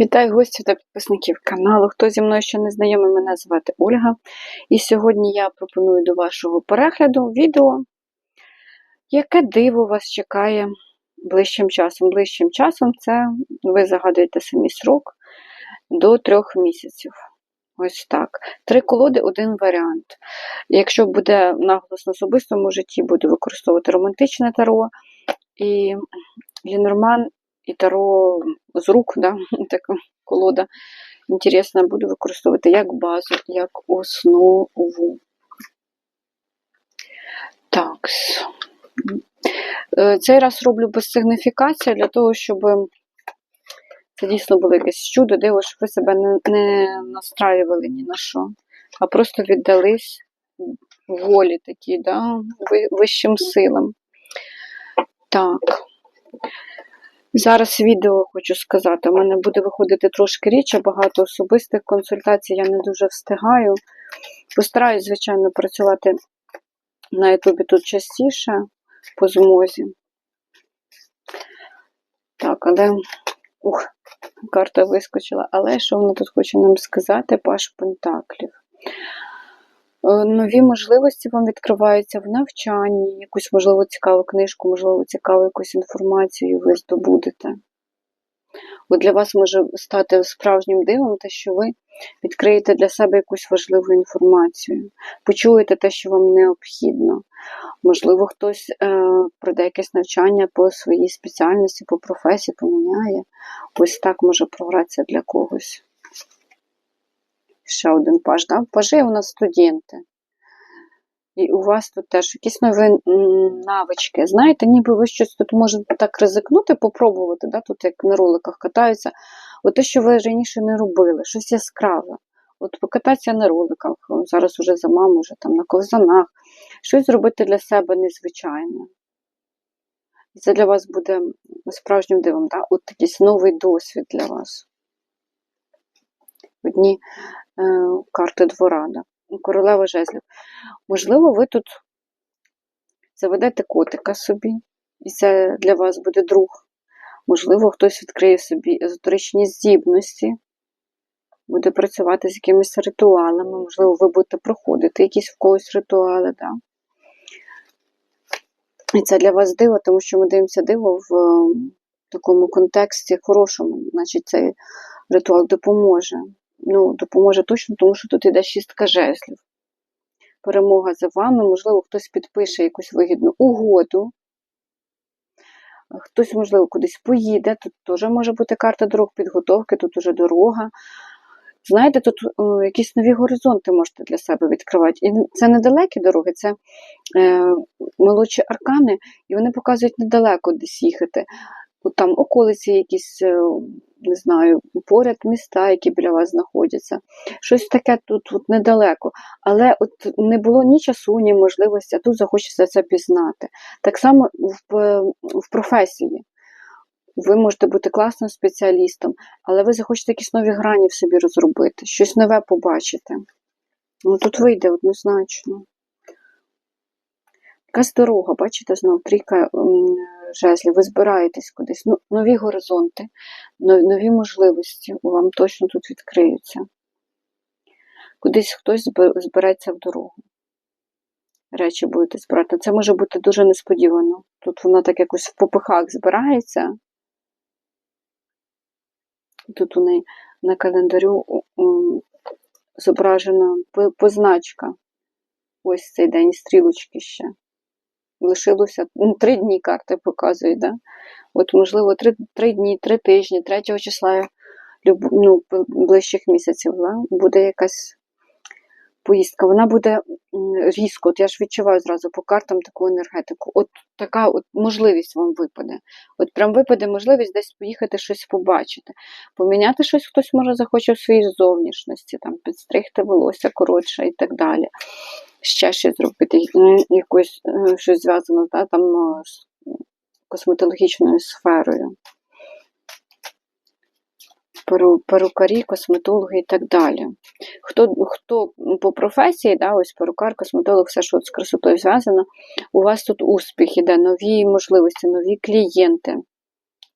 Вітаю гостів та підписників каналу. Хто зі мною ще не знайомий, мене звати Ольга. І сьогодні я пропоную до вашого перегляду відео, яке диво вас чекає ближчим часом. Ближчим часом це ви загадуєте самі срок до трьох місяців. Ось так. Три колоди, один варіант. Якщо буде наголос на особистому житті, буду використовувати романтичне таро і Ленорман і таро з рук, да, така колода. Інтересно, буду використовувати як базу, як основу. Так. Е, Цей раз роблю без сигніфікації для того, щоб це дійсно було якесь чудо, диво, щоб ви себе не, не настраювали ні на що, а просто віддались волі такі, да, вищим силам. Так. Зараз відео хочу сказати. У мене буде виходити трошки рідше, багато особистих консультацій я не дуже встигаю. Постараюсь, звичайно, працювати на Ютубі тут частіше по змозі. Так, але ух, карта вискочила. Але що вона тут хоче нам сказати? Паш Пентаклів. Е, Нові можливості вам відкриваються в навчанні, якусь, можливо, цікаву книжку, можливо, цікаву якусь інформацію ви здобудете. От для вас може стати справжнім дивом те, що ви відкриєте для себе якусь важливу інформацію, почуєте те, що вам необхідно. Можливо, хтось е, пройде якесь навчання по своїй спеціальності, по професії поміняє. Ось так може програтися для когось. Ще один паж. Да? Пажі у нас студенти. І у вас тут теж якісь нові навички. Знаєте, ніби ви щось тут можете так ризикнути, попробувати, да? тут як на роликах катаються. От те, що ви раніше не робили, щось яскраве. От покататися на роликах, зараз уже за маму, вже там на ковзанах, щось зробити для себе незвичайне. І це для вас буде справжнім дивом, да? от якийсь новий досвід для вас. Одні карти двора, да? королева жезлів. Можливо, ви тут заведете котика собі, і це для вас буде друг. Можливо, хтось відкриє собі езотеричні здібності, буде працювати з якимись ритуалами, можливо, ви будете проходити якісь в когось ритуали. Да? І це для вас диво, тому що ми дивимося диво в е, такому контексті хорошому, значить, цей ритуал допоможе. Ну, допоможе точно, тому що тут іде шістка жезлів. Перемога за вами, можливо, хтось підпише якусь вигідну угоду. Хтось, можливо, кудись поїде. Тут теж може бути карта дорог підготовки, тут уже дорога. Знаєте, тут е, якісь нові горизонти можете для себе відкривати. І це недалекі дороги, це е, молодші аркани, і вони показують недалеко десь їхати. Там околиці якісь, е, не знаю, поряд міста, які біля вас знаходяться. Щось таке тут от недалеко. Але от не було ні часу, ні можливості, а тут захочеться це пізнати. Так само в, е, в професії. Ви можете бути класним спеціалістом, але ви захочете якісь нові грані в собі розробити, щось нове побачити. Ну тут вийде однозначно. Якась дорога, бачите, знову трійка жезлів, ви збираєтесь кудись. Ну, нові горизонти, нові, можливості вам точно тут відкриються. Кудись хтось збереться в дорогу. Речі будете збирати. Це може бути дуже несподівано. Тут вона так якось в попихах збирається. Тут у неї на календарю зображена позначка. Ось цей день стрілочки ще. Лишилося ну, три дні карти показують, да? От, можливо, три, три дні, три тижні, 3 числа ну, ближчих місяців да? буде якась поїздка. Вона буде різко, от я ж відчуваю зразу по картам таку енергетику. От така от можливість вам випаде. От прям випаде можливість десь поїхати щось побачити. Поміняти щось хтось може захоче в своїй зовнішності, там підстригти волосся коротше і так далі. Ще щось зробити, ну, якось е, щось зв'язане да, там, е, з косметологічною сферою. Перу, перукарі, косметологи і так далі. Хто, хто по професії, да, ось перукар, косметолог, все, що з красотою зв'язано, у вас тут успіх іде, нові можливості, нові клієнти.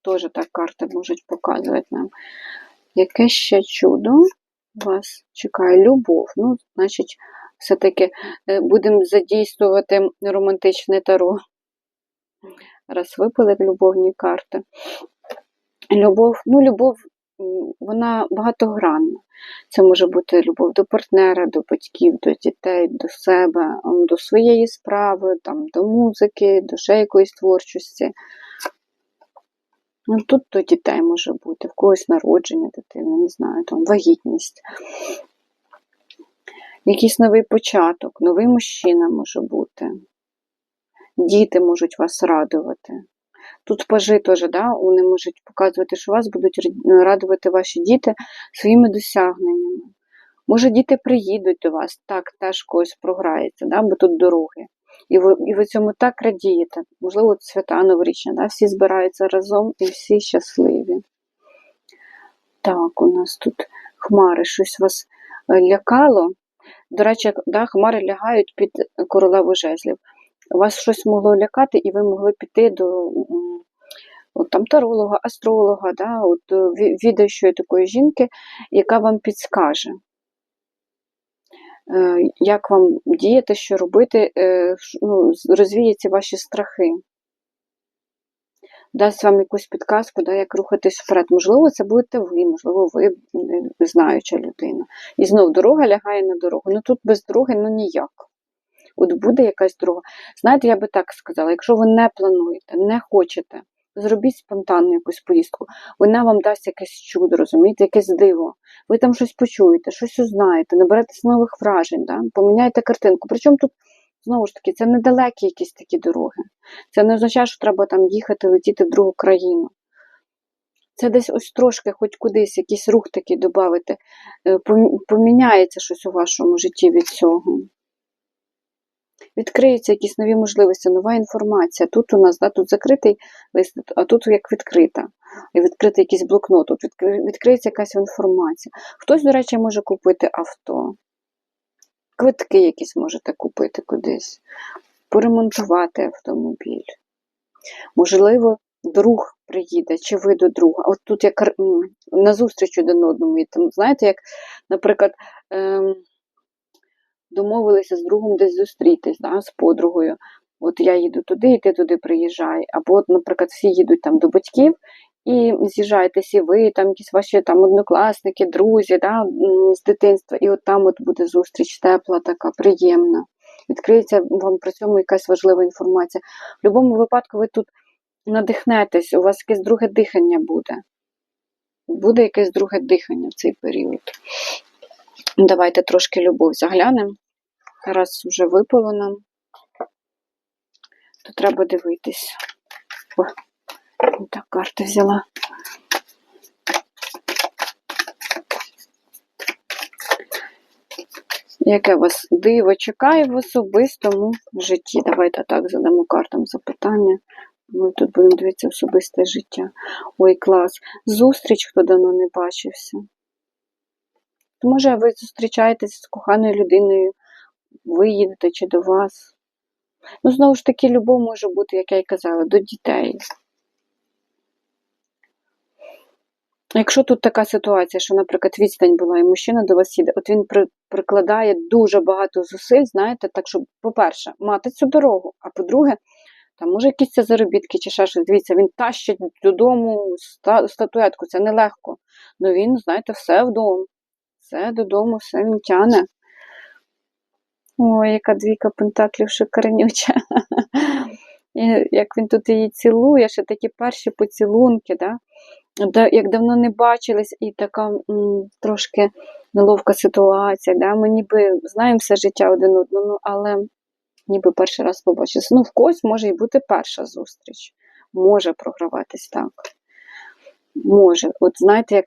Теж так карти можуть показувати нам. Яке ще чудо вас чекає? Любов. Ну, значить, все-таки е, будемо задійствувати романтичне таро. Раз випали любовні карти. Любов, ну, любов, вона багатогранна. Це може бути любов до партнера, до батьків, до дітей, до себе, до своєї справи, там, до музики, до ще якоїсь творчості. Ну, тут до дітей може бути, в когось народження дитини, не знаю, там вагітність. Якийсь новий початок, новий мужчина може бути. Діти можуть вас радувати. Тут пажи теж, да, вони можуть показувати, що вас будуть радувати ваші діти своїми досягненнями. Може, діти приїдуть до вас, так, теж когось програється, да, бо тут дороги. І ви, і ви цьому так радієте. Можливо, свята новорічня, да, всі збираються разом і всі щасливі. Так, у нас тут хмари, щось вас е, лякало. До речі, да, хмари лягають під королеву жезлів. Вас щось могло лякати, і ви могли піти до от, там, таролога, астролога, да, от, е, відаючої такої жінки, яка вам підскаже, е, як вам діяти, що робити, е, ну, ці ваші страхи. Дасть вам якусь підказку, да, як рухатись вперед. Можливо, це будете ви, можливо, ви знаюча людина. І знов дорога лягає на дорогу. Ну тут без дороги ну ніяк. От буде якась дорога. Знаєте, я би так сказала, якщо ви не плануєте, не хочете, зробіть спонтанну якусь поїздку, вона вам дасть якесь чудо, розумієте, якесь диво. Ви там щось почуєте, щось узнаєте, наберетесь нових вражень, да? поміняєте картинку. Причому тут, знову ж таки, це недалекі якісь такі дороги. Це не означає, що треба там їхати, летіти в другу країну. Це десь ось трошки, хоч кудись, якийсь рух такий додати, поміняється щось у вашому житті від цього. Відкриються якісь нові можливості, нова інформація. Тут у нас да, тут закритий лист, а тут як відкрита. І відкритий якийсь блокнот, тут відкриється якась інформація. Хтось, до речі, може купити авто, квитки якісь можете купити кудись, поремонтувати автомобіль. Можливо, друг приїде, чи ви до друга. От тут як м, назустріч один одному. І там, знаєте, як, наприклад, ем, домовилися з другом десь зустрітись, да, з подругою. От я їду туди, і ти туди приїжджай. Або, наприклад, всі їдуть там до батьків і з'їжджаєтесь і ви, там якісь ваші там однокласники, друзі, да, з дитинства, і от там от буде зустріч тепла, така приємна. Відкриється вам при цьому якась важлива інформація. В будь-якому випадку ви тут надихнетесь, у вас якесь друге дихання буде. Буде якесь друге дихання в цей період. Давайте трошки любов заглянемо. Раз вже випало нам, то треба дивитись. О, так, карти взяла. Яке вас диво чекає в особистому житті? Давайте так задамо картам запитання. Ми тут будемо дивитися особисте життя. Ой, клас. Зустріч, хто давно не бачився. Може, ви зустрічаєтесь з коханою людиною, ви їдете чи до вас. Ну, знову ж таки, любов може бути, як я й казала, до дітей. Якщо тут така ситуація, що, наприклад, відстань була, і мужчина до вас їде, от він при, прикладає дуже багато зусиль, знаєте, так, щоб, по-перше, мати цю дорогу, а по-друге, там, може, якісь це заробітки чи ще щось. Дивіться, він тащить додому ста, статуетку, це нелегко. Ну він, знаєте, все вдома. Все додому, все він тяне. Ой, яка двійка пентаклів шикарнюча. І як він тут її цілує, ще такі перші поцілунки, да? Як давно не бачились, і така м, трошки неловка ситуація. Да? Ми ніби знаємо все життя один одного, ну, але ніби перший раз побачилися. Ну, в когось може і бути перша зустріч. Може програватись так. Може. От знаєте, як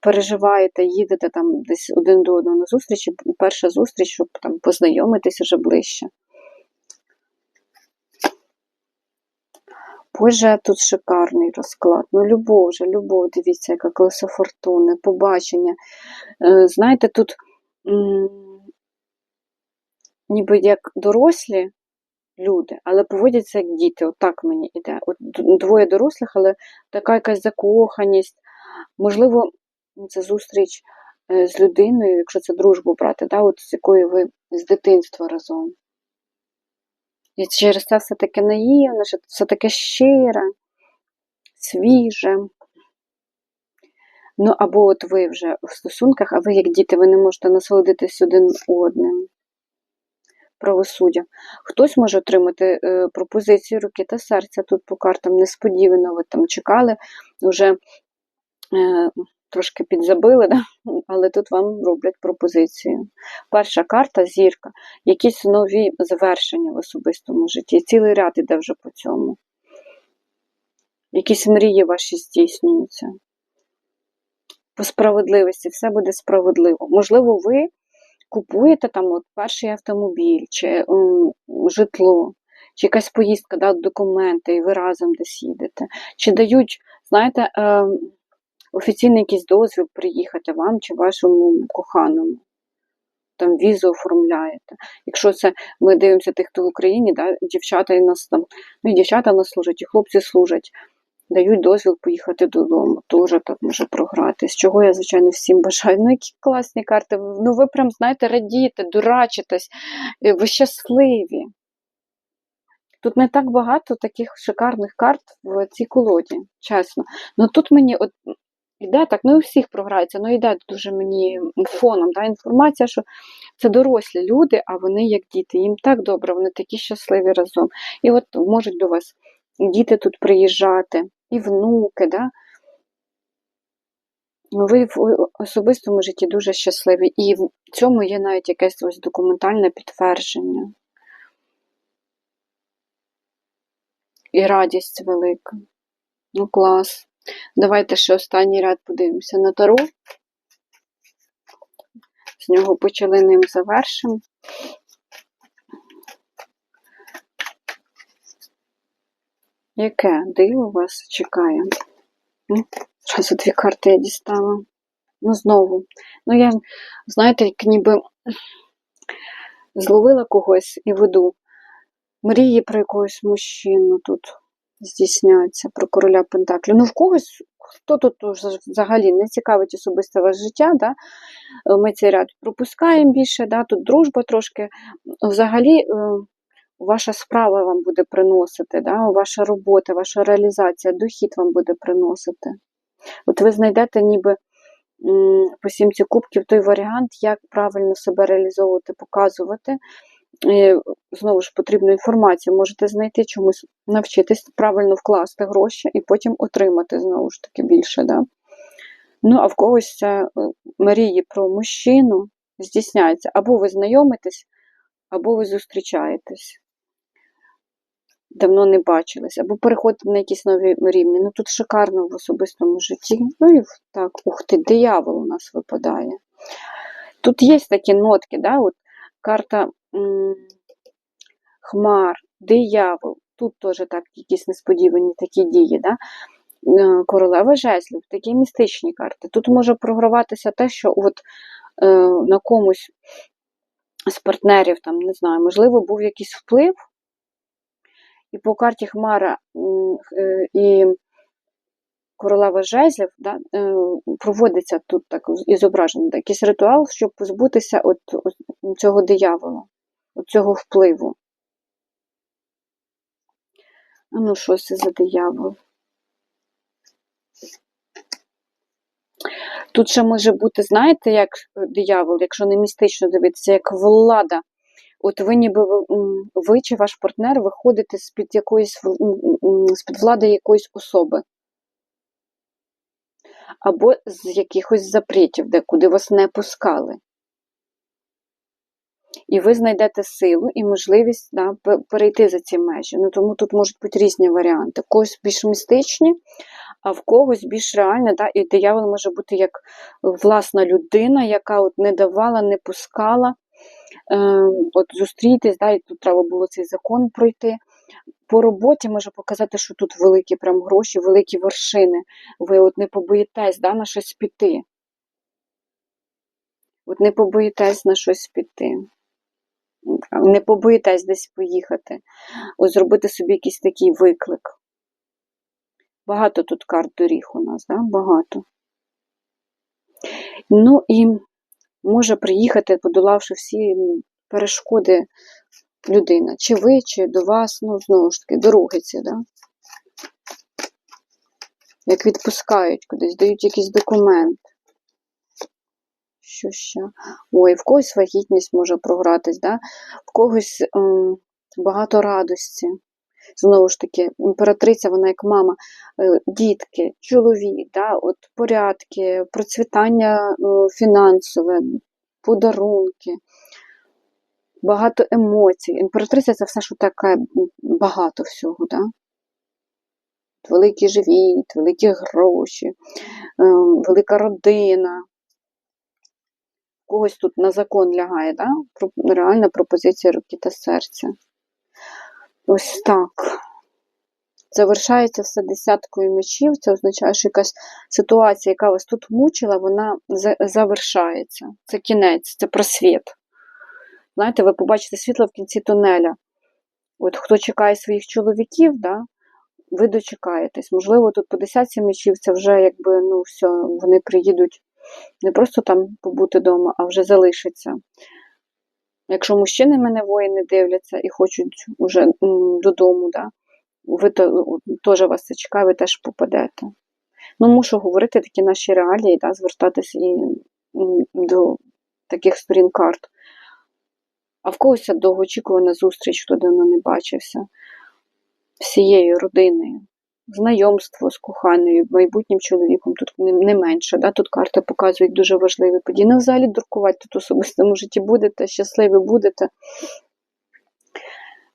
переживаєте, їдете там десь один до одного на зустрічі, перша зустріч, щоб там познайомитись вже ближче. Боже, тут шикарний розклад. Ну, любов же, любов, дивіться, яка колесо фортуни, побачення. Е, знаєте, тут ніби як дорослі люди, але поводяться як діти. Отак мені іде. От двоє дорослих, але така якась закоханість. Можливо, це зустріч е, з людиною, якщо це дружбу брати, да, от з якою ви з дитинства разом. І через це все таке наївне, все таке щире, свіже. Ну, або от ви вже в стосунках, а ви як діти, ви не можете насолодитись один одним. Правосуддя. Хтось може отримати е, пропозицію руки та серця тут по картам несподівано, ви там чекали, вже трошки підзабили, да? але тут вам роблять пропозицію. Перша карта зірка, якісь нові завершення в особистому житті. Цілий ряд іде вже по цьому. Якісь мрії ваші здійснюються. По справедливості, все буде справедливо. Можливо, ви купуєте там от перший автомобіль, чи м, житло, чи якась поїздка, да, документи, і ви разом десь їдете. Чи дають, знаєте, е, офіційний якийсь дозвіл приїхати вам чи вашому коханому. Там візу оформляєте. Якщо це ми дивимося тих, хто в Україні, да, дівчата і нас там, ну і дівчата нас служать, і хлопці служать, дають дозвіл поїхати додому. Теж так може програти. З чого я, звичайно, всім бажаю. Ну, які класні карти. Ну, ви прям, знаєте, радієте, дурачитесь, е, ви щасливі. Тут не так багато таких шикарних карт в цій колоді, чесно. Ну тут мені от іде так, не у всіх програється, але йде дуже мені фоном да, інформація, що це дорослі люди, а вони як діти. Їм так добре, вони такі щасливі разом. І от можуть до вас діти тут приїжджати, і внуки. Да? Ну, Ви в особистому житті дуже щасливі. І в цьому є навіть якесь ось документальне підтвердження. І радість велика. Ну, клас. Давайте ще останній ряд подивимося на Таро. З нього почали ним завершимо. Яке диво вас чекає? Зразу дві карти я дістала. Ну, знову. Ну, я, знаєте, як ніби зловила когось і веду. Мрії про якогось мужчину тут здійсняться, про короля Пентаклі. Ну, в когось, хто тут взагалі не цікавить особисте ваше життя, да? ми цей ряд пропускаємо більше, да? тут дружба трошки. Взагалі, е, ваша справа вам буде приносити, да? ваша робота, ваша реалізація, дохід вам буде приносити. От ви знайдете ніби по сімці кубків той варіант, як правильно себе реалізовувати, показувати. Знову ж потрібну інформацію, можете знайти чомусь, навчитись правильно вкласти гроші і потім отримати знову ж таки більше. Да? Ну, а в когось е, мрії про мужчину здійсняється. Або ви знайомитесь, або ви зустрічаєтесь. Давно не бачились, або переходите на якісь нові рівні. Ну тут шикарно в особистому житті. Ну і так, ух ти, диявол у нас випадає. Тут є такі нотки, да, от карта хмар, диявол. Тут теж так якісь несподівані такі дії. Да? Е, королева жезлів, такі містичні карти. Тут може програватися те, що от е, на комусь з партнерів, там, не знаю, можливо, був якийсь вплив, і по карті Хмара е, і королева жезлів да, е, проводиться тут так і зображено якийсь ритуал, щоб позбутися от, от цього диявола цього впливу. А ну, що це за диявол? Тут ще може бути, знаєте, як диявол, якщо не містично дивитися, як влада. От ви ніби ви чи ваш партнер виходите з-під якоїсь з-під влади якоїсь особи. Або з якихось запретів, де куди вас не пускали і ви знайдете силу і можливість да, перейти за ці межі. Ну, Тому тут можуть бути різні варіанти. когось більш містичні, а в когось більш реальне, да, і диявол може бути як власна людина, яка от не давала, не пускала. Е, от Зустрітись, да, і тут треба було цей закон пройти. По роботі може показати, що тут великі прям гроші, великі вершини. Ви от не побоїтесь да, на щось піти. От не побоїтесь на щось піти не побоїтесь десь поїхати, ось зробити собі якийсь такий виклик. Багато тут карт доріг у нас, да? багато. Ну і може приїхати, подолавши всі перешкоди людина. Чи ви, чи до вас, ну, знову ж таки, дороги ці, да? Як відпускають кудись, дають якийсь документ. Що ще? Ой, в когось вагітність може програтись, да? в когось ем, багато радості. Знову ж таки, імператриця, вона як мама, е, дітки, чоловік, да? От порядки, процвітання фінансове, подарунки, багато емоцій. Імператриця це все, що таке багато всього. Да? Великий живіт, великі гроші, ем, велика родина. Когось тут на закон лягає, да? Реальна пропозиція руки та серця. Ось так. Завершається все десяткою мечів. Це означає, що якась ситуація, яка вас тут мучила, вона завершається. Це кінець, це просвіт. Знаєте, ви побачите світло в кінці тунеля. От хто чекає своїх чоловіків, да, ви дочекаєтесь. Можливо, тут по десятці мечів це вже якби, ну, все, вони приїдуть не просто там побути вдома, а вже залишаться. Якщо мужчини мене воїни дивляться і хочуть уже додому, да, ви то, теж вас це чекає, ви теж попадете. Ну, мушу говорити такі наші реалії, да, звертатися і до таких сторін карт. А в когось довгоочікувана зустріч, хто давно не бачився, всією родиною, знайомство з коханою, майбутнім чоловіком, тут не, менше. Да? Тут карти показують дуже важливі події. Не взагалі дуркувати тут особистому житті будете, щасливі будете.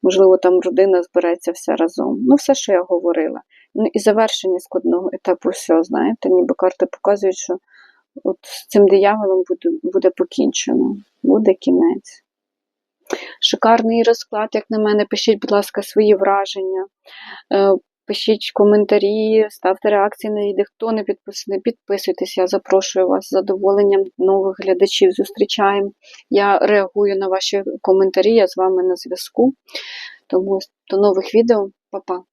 Можливо, там родина збереться все разом. Ну, все, що я говорила. Ну і завершення складного етапу все, знаєте, ніби карти показують, що от з цим дияволом буде, буде покінчено, буде кінець. Шикарний розклад, як на мене. Пишіть, будь ласка, свої враження. Пишіть коментарі, ставте реакції на відео. Хто не підписаний, підписуйтесь. Я запрошую вас з задоволенням нових глядачів. Зустрічаємо. Я реагую на ваші коментарі, я з вами на зв'язку. Тому до нових відео. Па-па.